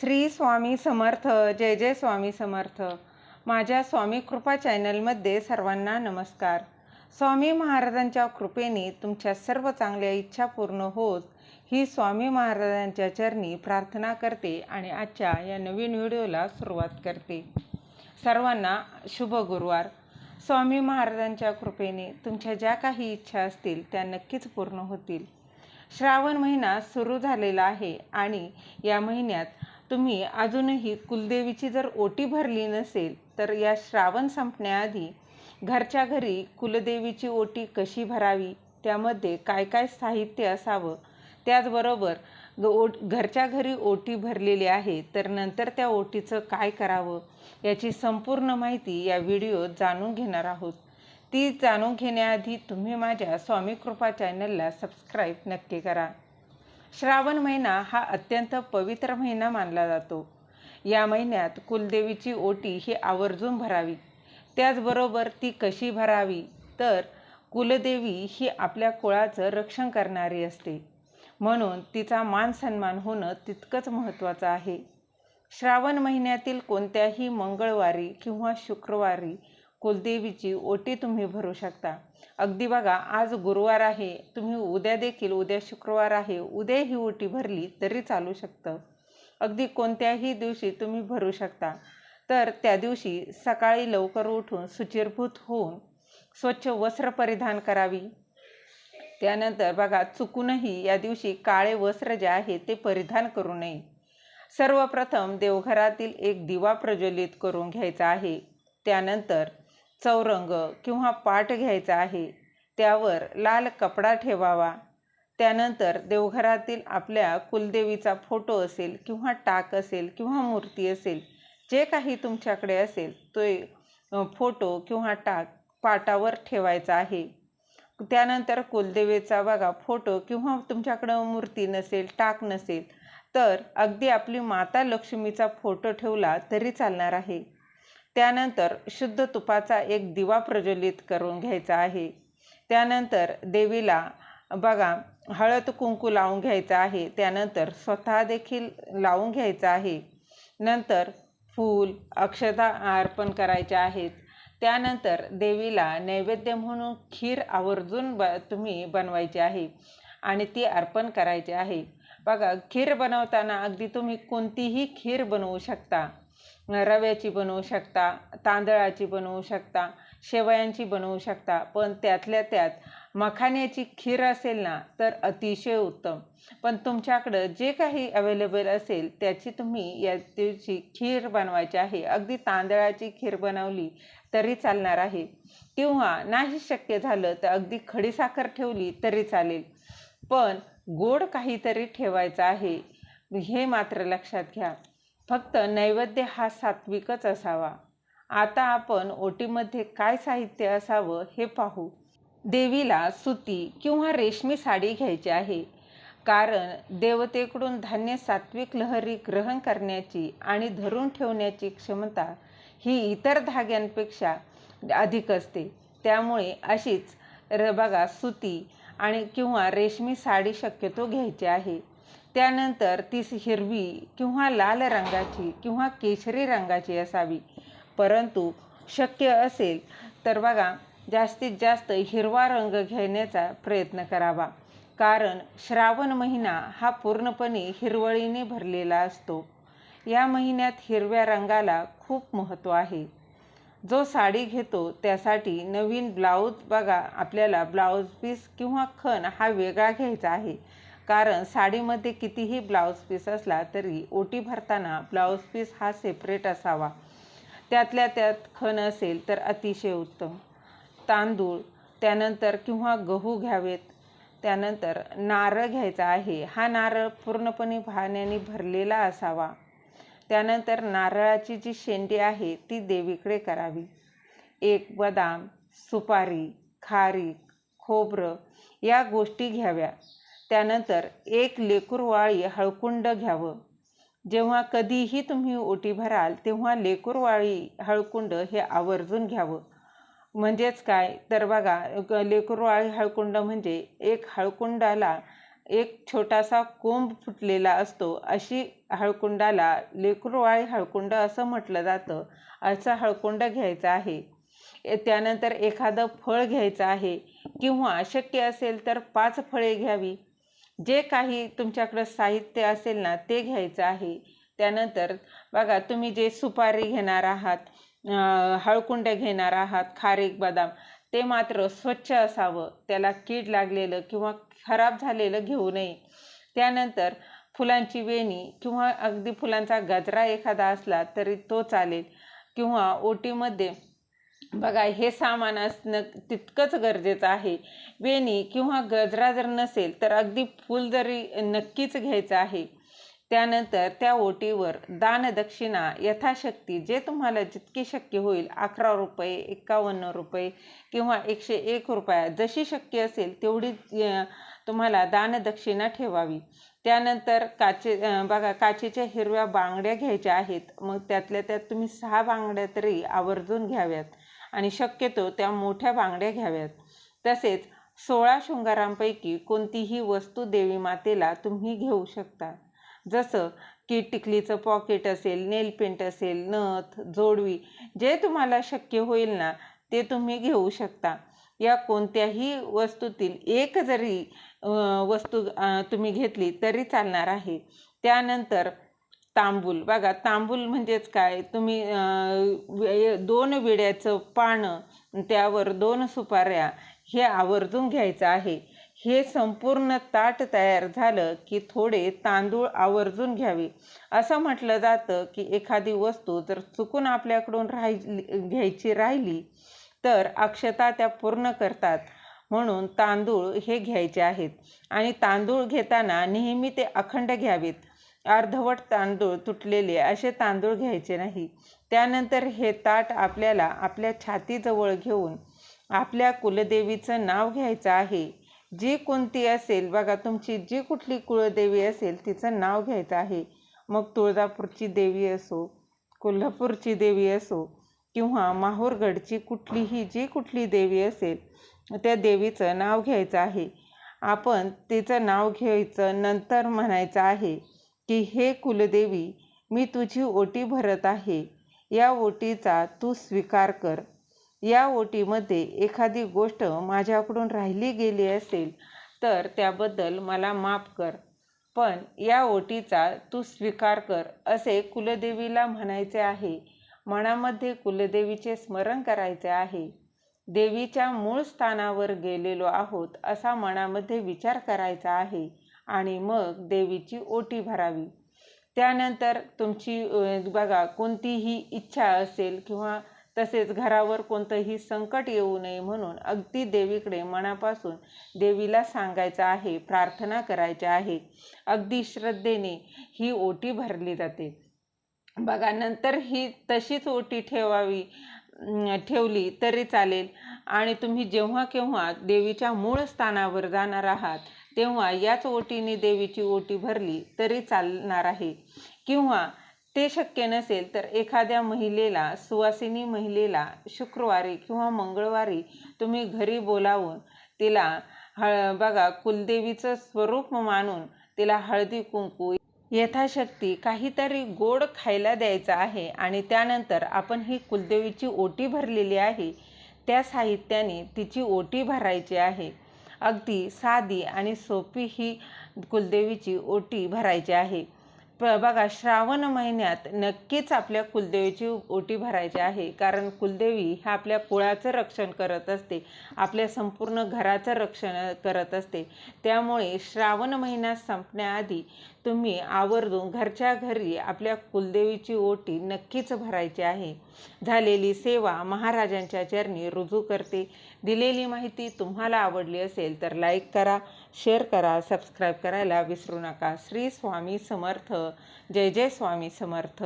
श्री स्वामी समर्थ जय जय स्वामी समर्थ. माझ्या स्वामी कृपा चॅनलमध्ये सर्वांना नमस्कार. स्वामी महाराजांच्या कृपेने तुमच्या सर्व चांगल्या इच्छा पूर्ण होत ही स्वामी महाराजांच्या चरणी प्रार्थना करते आणि आजच्या या नवीन व्हिडिओला सुरुवात करते. सर्वांना शुभ गुरुवार. स्वामी महाराजांच्या कृपेने तुमच्या ज्या काही इच्छा असतील त्या नक्कीच पूर्ण होतील. श्रावण महिना सुरू झालेला आहे आणि या महिन्यात तुम्ही अजूनही कुलदेवीची जर ओटी भरली नसेल तर या श्रावण संपण्याआधी घरच्या घरी कुलदेवीची ओटी कशी भरावी? त्यामध्ये काय काय साहित्य असावं? त्याचबरोबर ग ओट घरच्या घरी ओटी भरलेली आहे तर नंतर त्या ओटीचं काय करावं? याची संपूर्ण माहिती या व्हिडिओत जाणून घेणार आहोत. ती जाणून घेण्याआधी तुम्ही माझ्या स्वामी कृपा चॅनलला सबस्क्राईब नक्की करा. श्रावण महिना हा अत्यंत पवित्र महिना मानला जातो. या महिन्यात कुलदेवीची ओटी ही आवर्जून भरावी. त्याचबरोबर ती कशी भरावी? तर कुलदेवी ही आपल्या कुळाचं रक्षण करणारी असते. म्हणून तिचा मान सन्मान होणं तितकंच महत्त्वाचं आहे. श्रावण महिन्यातील कोणत्याही मंगळवारी किंवा शुक्रवारी कुलदेवीची ओटी तुम्ही भरू शकता. अगदी बघा आज गुरुवार आहे तुम्ही उद्या देखील उद्या शुक्रवार आहे उद्या ही ओटी भरली तरी चालू शकतं. अगदी कोणत्याही दिवशी तुम्ही भरू शकता. तर त्या दिवशी सकाळी लवकर उठून सुचिरभूत होऊन स्वच्छ वस्त्र परिधान करावी. त्यानंतर बघा चुकूनही या दिवशी काळे वस्त्र जे आहे ते परिधान करू नये. सर्वप्रथम देवघरातील एक दिवा प्रज्वलित करून घ्यायचा आहे. त्यानंतर चौरंग किंवा पाट घ्यायचा आहे त्यावर लाल कपडा ठेवावा. त्यानंतर देवघरातील आपल्या कुलदेवीचा फोटो असेल किंवा टाक असेल किंवा मूर्ती असेल जे काही तुमच्याकडे असेल तो फोटो किंवा टाक पाटावर ठेवायचा आहे. त्यानंतर कुलदेवीचा बघा फोटो किंवा तुमच्याकडं मूर्ती नसेल टाक नसेल तर अगदी आपली माता लक्ष्मीचा फोटो ठेवला तरी चालणार आहे. त्यानंतर शुद्ध तुपाचा एक दिवा प्रज्वलित करून घ्यायचा आहे. त्यानंतर देवीला बघा हळद कुंकू लावून घ्यायचं आहे. त्यानंतर स्वतः देखील लावून घ्यायचं आहे. नंतर फूल अक्षता अर्पण करायचे आहेत. त्यानंतर देवीला नैवेद्य म्हणून खीर आवर्जून ब तुम्ही बनवायची आहे आणि ती अर्पण करायची आहे. बघा खीर बनवताना अगदी तुम्ही कोणतीही खीर बनवू शकता. रव्याची बनवू शकता तांदळाची बनवू शकता शेवयांची बनवू शकता पण त्यातल्या त्यात मखाण्याची खीर असेल ना तर अतिशय उत्तम. पण तुमच्याकडं जे काही अवेलेबल असेल त्याची तुम्ही या दिवशी खीर बनवायची आहे. अगदी तांदळाची खीर बनवली तरी चालणार आहे. किंवा नाही शक्य झालं तर अगदी खडीसाखर ठेवली तरी चालेल. पण गोड काहीतरी ठेवायचं आहे. हे मात्र लक्षात घ्या. फक्त नैवेद्य हा सात्विकच असावा. आता आपण ओटीमध्ये काय साहित्य असावं हे पाहू. देवीला सुती किंवा रेशमी साडी घ्यायची आहे. कारण देवतेकडून धान्य सात्विक लहरी ग्रहण करण्याची आणि धरून ठेवण्याची क्षमता ही इतर धाग्यांपेक्षा अधिक असते. त्यामुळे अशीच र बघा सुती आणि किंवा रेशमी साडी शक्यतो घ्यायची आहे. त्यानंतर ती हिरवी किंवा लाल रंगाची किंवा केशरी रंगाची असावी. परंतु शक्य असेल तर बघा जास्तीत जास्त हिरवा रंग घेण्याचा प्रयत्न करावा. कारण श्रावण महिना हा पूर्णपणे हिरवळीने भरलेला असतो. या महिन्यात हिरव्या रंगाला खूप महत्त्व आहे. जो साडी घेतो त्यासाठी नवीन ब्लाऊज बघा आपल्याला ब्लाऊज पीस किंवा खण हा वेगळा घ्यायचा आहे. कारण साडीमध्ये कितीही ब्लाऊज पीस असला तरी ओटी भरताना ब्लाऊज पीस हा सेपरेट असावा. त्यातल्या त्यात खण असेल तर अतिशय उत्तम. तांदूळ त्यानंतर किंवा गहू घ्यावेत. त्यानंतर नारळ घ्यायचा आहे. हा नारळ पूर्णपणे पाण्याने भरलेला असावा. त्यानंतर नारळाची जी शेंडी आहे ती देवीकडे करावी. एक बदाम सुपारी खारीक खोबरं या गोष्टी घ्याव्या. त्यानंतर एक लेकूरवाळी हळकुंड घ्यावं. जेव्हा कधीही तुम्ही ओटी भराल तेव्हा लेकूरवाळी हळकुंड हे आवर्जून घ्यावं. म्हणजेच काय? तर बघा लेकूरवाळी हळकुंड म्हणजे एक हळकुंडाला एक छोटासा कोंब फुटलेला असतो. अशी हळकुंडाला लेकुरवाळी हळकुंड असं म्हटलं जातं. असं हळकुंड घ्यायचं आहे. त्यानंतर एखादं फळ घ्यायचं आहे. किंवा शक्य असेल तर पाच फळे घ्यावी. जे काही तुमच्याकडं साहित्य असेल ना ते घ्यायचं आहे. त्यानंतर बघा तुम्ही जे सुपारी घेणार आहात हळकुंड घेणार आहात खारीक बदाम ते मात्र स्वच्छ असावं. त्याला कीड लागलेलं किंवा खराब झालेलं घेऊ नये. त्यानंतर फुलांची वेणी किंवा अगदी फुलांचा गजरा एखादा असला तरी तो चालेल. किंवा ओटीमध्ये बघा हे सामान असणं तितकंच गरजेचं आहे. वेणी किंवा गजरा जर नसेल तर अगदी फूल जरी नक्कीच घ्यायचं आहे. त्यानंतर त्या ओटीवर दानदक्षिणा यथाशक्ती जे तुम्हाला जितकी शक्य होईल अकरा रुपये एकावन्न रुपये किंवा एकशे एक रुपया जशी शक्य असेल तेवढी तुम्हाला दानदक्षिणा ठेवावी. त्यानंतर काचे बघा काचेच्या हिरव्या बांगड्या घ्यायच्या आहेत. मग त्यातल्या त्यात तुम्ही सहा बांगड्या तरी आवर्जून घ्याव्यात. आणि शक्यतो त्या मोठ्या बांगड्या घ्याव्यात. तसेच सोळा शृंगारांपैकी कोणतीही वस्तू देवी मातेला तुम्ही घेऊ शकता. जसं की टिकलीचं पॉकेट असेल नेल पेंट असेल नथ जोडवी जे तुम्हाला शक्य होईल ना ते तुम्ही घेऊ शकता. या कोणत्याही वस्तूतील एक जरी वस्तू तुम्ही घेतली तरी चालणार आहे. त्यानंतर तांबूल. बघा तांबूल म्हणजेच काय? तुम्ही वे- दोन विड्याचं पानं त्यावर दोन सुपाऱ्या हे आवर्जून घ्यायचं आहे. हे संपूर्ण ताट तयार झालं की थोडे तांदूळ आवर्जून घ्यावे. असं म्हटलं जातं की एखादी वस्तू जर चुकून आपल्याकडून राहिली घ्यायची राहिली तर अक्षता त्या पूर्ण करतात. म्हणून तांदूळ हे घ्यायचे आहेत. आणि तांदूळ घेताना नेहमी ते अखंड घ्यावेत. अर्धवट तांदूळ तुटलेले असे तांदूळ घ्यायचे नाही. त्यानंतर हे ताट आपल्याला आपल्या छातीजवळ घेऊन आपल्या कुलदेवीचं नाव घ्यायचं आहे. जी कोणती असेल बघा तुमची जी कुठली कुळदेवी असेल तिचं नाव घ्यायचं आहे. मग तुळजापूरची देवी असो कोल्हापूरची देवी असो किंवा माहूरगडची कुठलीही जी कुठली देवी असेल त्या देवीचं नाव घ्यायचं आहे. आपण तिचं नाव घ्यायचं नंतर म्हणायचं आहे की हे कुलदेवी मी तुझी ओटी भरत आहे. या ओटीचा तू स्वीकार कर. या ओटीमध्ये एखादी गोष्ट माझ्याकडून राहिली गेली असेल तर त्याबद्दल मला माफ कर. पण या ओटीचा तू स्वीकार कर असे कुलदेवीला म्हणायचे आहे. मनामध्ये कुलदेवीचे स्मरण करायचे आहे. देवीच्या मूळ स्थानावर गेलेलो आहोत असा मनामध्ये विचार करायचा आहे. आणि मग देवीची ओटी भरावी. त्यानंतर तुमची बघा कोणतीही इच्छा असेल किंवा तसेच घरावर कोणतंही संकट येऊ नये म्हणून अगदी देवीकडे मनापासून देवीला सांगायचं आहे प्रार्थना करायची आहे. अगदी श्रद्धेने ही ओटी भरली जाते. बघा नंतर ही तशीच ओटी ठेवावी ठेवली तरी चालेल. आणि तुम्ही जेव्हा केव्हा देवीच्या मूळ स्थानावर जाणार आहात तेव्हा याच ओटीने देवीची ओटी भरली तरी चालणार आहे. किंवा ते शक्य नसेल तर एखाद्या महिलेला सुवासिनी महिलेला शुक्रवारी किंवा मंगळवारी तुम्ही घरी बोलावून तिला हळ बघा कुलदेवीचं स्वरूप मानून तिला हळदी कुंकू यथाशक्ती काहीतरी गोड खायला द्यायचं आहे आणि त्यानंतर आपण ही कुलदेवीची ओटी भरलेली आहे. त्या साहित्याने तिची ओटी भरायची आहे. अगदी साधी आणि सोपी ही कुलदेवीची ओटी भरायची आहे. प बघा श्रावण महिन्यात नक्कीच आपल्या कुलदेवीची ओटी भरायची आहे. कारण कुलदेवी ह्या आपल्या कुळाचं रक्षण करत असते. आपल्या संपूर्ण घराचं रक्षण करत असते. त्यामुळे श्रावण महिना संपण्याआधी तुम्ही आवर्जून घरच्या घरी आपल्या कुलदेवीची ओटी नक्कीच भरायची आहे. झालेली सेवा महाराजांच्या चरणी रुजू करते. दिलेली माहिती तुम्हाला आवडली असेल तर लाईक करा शेअर करा सबस्क्राईब करायला विसरू नका. श्री स्वामी समर्थ. जय जय स्वामी समर्थ.